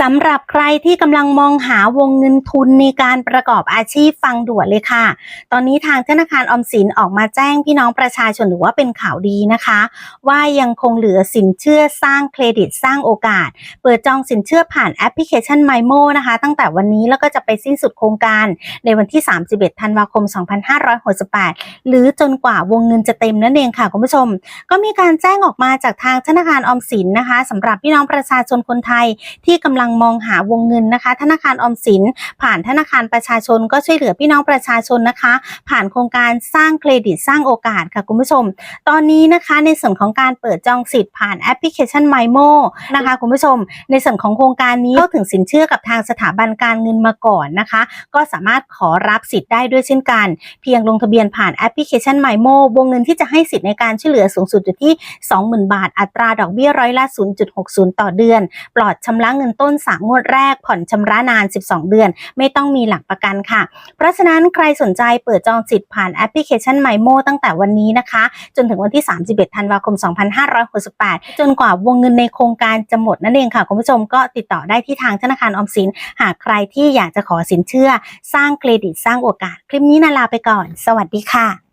สำหรับใครที่กำลังมองหาวงเงินทุนในการประกอบอาชีพฟังด่วนเลยค่ะ ตอนนี้ทางธนาคารออมสินออกมาแจ้งพี่น้องประชาชนหรือว่าเป็นข่าวดีนะคะ ว่ายังคงเหลือสินเชื่อสร้างเครดิตสร้างโอกาส เปิดจองสินเชื่อผ่านแอปพลิเคชัน m y m o นะคะ ตั้งแต่วันนี้แล้วก็จะไปสิ้นสุดโครงการในวันที่ 31 ธันวาคม 2568 หรือจนกว่าวงเงินจะเต็มนั่นเองค่ะคุณผู้ชม ก็มีการแจ้งออกมาจากทางธนาคารออมสินนะคะสำหรับพี่น้องประชาชนคนไทยที่กำลังมองหาวงเงินนะคะ ธนาคารออมสิน ผ่านธนาคารประชาชนก็ช่วยเหลือพี่น้องประชาชนนะคะ ผ่านโครงการสร้างเครดิตสร้างโอกาสค่ะคุณผู้ชม ตอนนี้นะคะในส่วนของการเปิดจองสิทธิ์ผ่านแอปพลิเคชัน m y m o นะคะคุณผู้ชม ในส่วนของโครงการนี้เข้าถึงสินเชื่อกับทางสถาบันการเงินมาก่อนนะคะ ก็สามารถขอรับสิทธิ์ได้ด้วยเช่นกัน เพียงลงทะเบียนผ่านแอปพลิเคชัน m y m o วงเงินที่จะให้สิทธิ์ในการช่วยเหลือสูงสุดอยู่ที่ 20,000 บาท อัตราดอกเบี้ยร้อยละ 0.60 ต่อเดือน ปลอดชำระเงินต้น3งวดแรกผ่อนชำระนาน 12 เดือน ไม่ต้องมีหลักประกันค่ะ เพราะฉะนั้นใครสนใจเปิดจองสิทธิ์ผ่านแอปพลิเคชัน m y m o ตั้งแต่วันนี้นะคะ จนถึงวันที่ 31 ธันวาคม 2568 จนกว่าวงเงินในโครงการจะหมดนั่นเองค่ะคุณผู้ชมก็ติดต่อได้ที่ทางธนาคารออมสิน หากใครที่อยากจะขอสินเชื่อ สร้างเครดิตสร้างโอกาส คลิปนี้นาลาไปก่อน สวัสดีค่ะ